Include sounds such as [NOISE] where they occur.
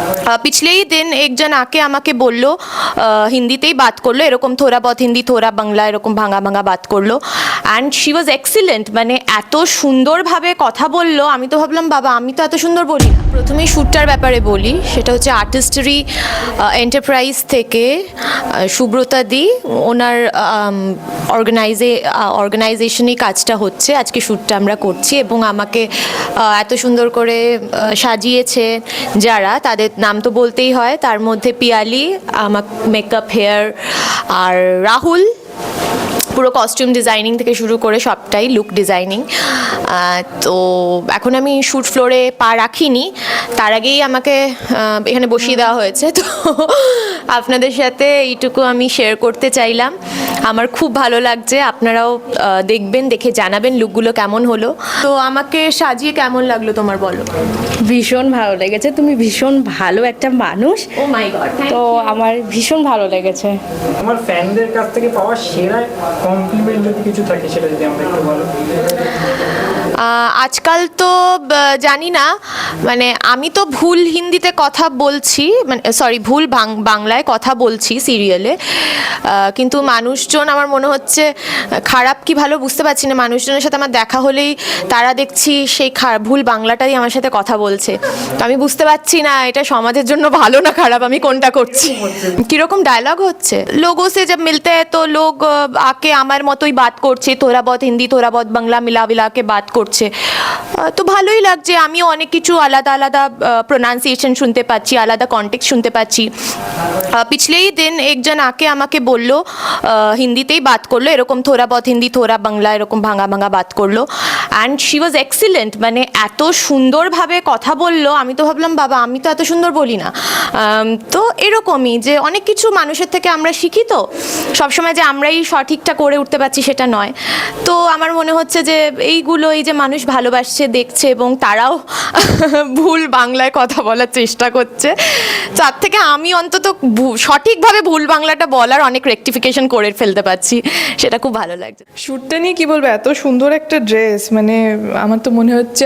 अ, पिछले ही दिन एक जन आके আমাকে বলল হিন্দিতেই বাত করলো এরকম থোড়া বহুত হিন্দি থোড়া বাংলা এরকম ভাঙা ভাঙা বাত করলো অ্যান্ড শি ওয়াজ এক্সিলেন্ট মানে এত সুন্দরভাবে কথা বললো আমি তো ভাবলাম বাবা আমি তো এত সুন্দর বলি না প্রথমেই শ্যুটটার ব্যাপারে বলি সেটা হচ্ছে আর্টিস্টারি এন্টারপ্রাইজ থেকে আহ, সুব্রতা দি ওনার অর্গানাইজে অর্গানাইজেশনই কাজটা হচ্ছে। আজকে শ্যুটটা আমরা করছি এবং আমাকে এত সুন্দর করে সাজিয়েছে যারা, তাদের নাম তো বলতেই হয়। তার মধ্যে পিয়ালি, আমার মেকআপ হেয়ার আর রাহুল। পুরো কস্টিউম ডিজাইনিং থেকে শুরু করে সবটাই লুক ডিজাইনিং তো এখন আমি শ্যুট ফ্লোরে পা রাখিনি। তার আগেই আমাকে এখানে বসিয়ে দেওয়া হয়েছে। তো আপনাদের সাথে এইটুকু আমি শেয়ার করতে চাইলাম। আমার খুব ভালো লাগছে। আপনারাও দেখবেন দেখে জানাবেন লুকগুলো কেমন হলো। তো আমাকে সাজিয়ে কেমন লাগল তোমার বলো? ভীষণ ভালো লেগেছে। তুমি ভীষণ ভালো একটা মানুষ। ও মাই গড তো আমার ভীষণ ভালো লেগেছে। আমার ফ্যানদের কাছ থেকে পাওয়া সেরা কমপ্লিমেন্ট যদি কিছু থাকে সেটা যদি আমরা একটু বলো। আজকাল তো জানি না মানে আমি তো ভুল হিন্দিতে কথা বলছি মানে সরি ভুল বাংলায় কথা বলছি সিরিয়ালে কিন্তু মানুষজন, আমার মনে হচ্ছে, খারাপ কি ভালো বুঝতে পারছি না। মানুষজনের সাথে আমার দেখা হলেই তারা দেখছি সেই ভুল বাংলাটাই আমার সাথে কথা বলছে। তো আমি বুঝতে পারছি না, এটা সমাজের জন্য ভালো না খারাপ? আমি কোনটা করছি? কীরকম ডায়লগ হচ্ছে? লোগো সে যে মিলতে তো লোক আকে, আমার মতোই বাত করছে, তোরা বহুত হিন্দি, তোরা বহুত বাংলা মিলা মিলাকে বাত করছে। করছে। তো ভালোই লাগছে, আমিও অনেক কিছু আলাদা আলাদা প্রোনাউন্সিয়েশন শুনতে পাচ্ছি, আলাদা কন্টেক্ট শুনতে পাচ্ছি। পিছলেই দিন একজন আকে আমাকে বলল হিন্দিতেই বাত করল, এরকম থোড়া বধ হিন্দি, থোড়া বাংলা, এরকম ভাঙা ভাঙা বাত করল। অ্যান্ড শি ওয়াজ এক্সিলেন্ট মানে এত সুন্দরভাবে কথা বলল, আমি তো ভাবলাম, বাবা, আমি তো এত সুন্দর বলি না। তো এরকমই যে অনেক কিছু মানুষের থেকে আমরা শিখি তো, সবসময় যে আমরাই সঠিকটা করে উঠতে পারছি সেটা নয়। তো আমার মনে হচ্ছে যে এইগুলো, এই যে মানুষ ভালোবাসছে, দেখছে এবং তারাও [LAUGHS] ভুল বাংলায় কথা বলার চেষ্টা করছে। তার থেকে আমি অন্তত সঠিকভাবে ভুল বাংলাটা বলার অনেক রেকটিফিকেশন করে ফেলতে পারছি। সেটা খুব ভালো লাগছে। শ্যুটটা নিয়ে কী বলব? এত সুন্দর একটা ড্রেস মানে আমার তো মনে হচ্ছে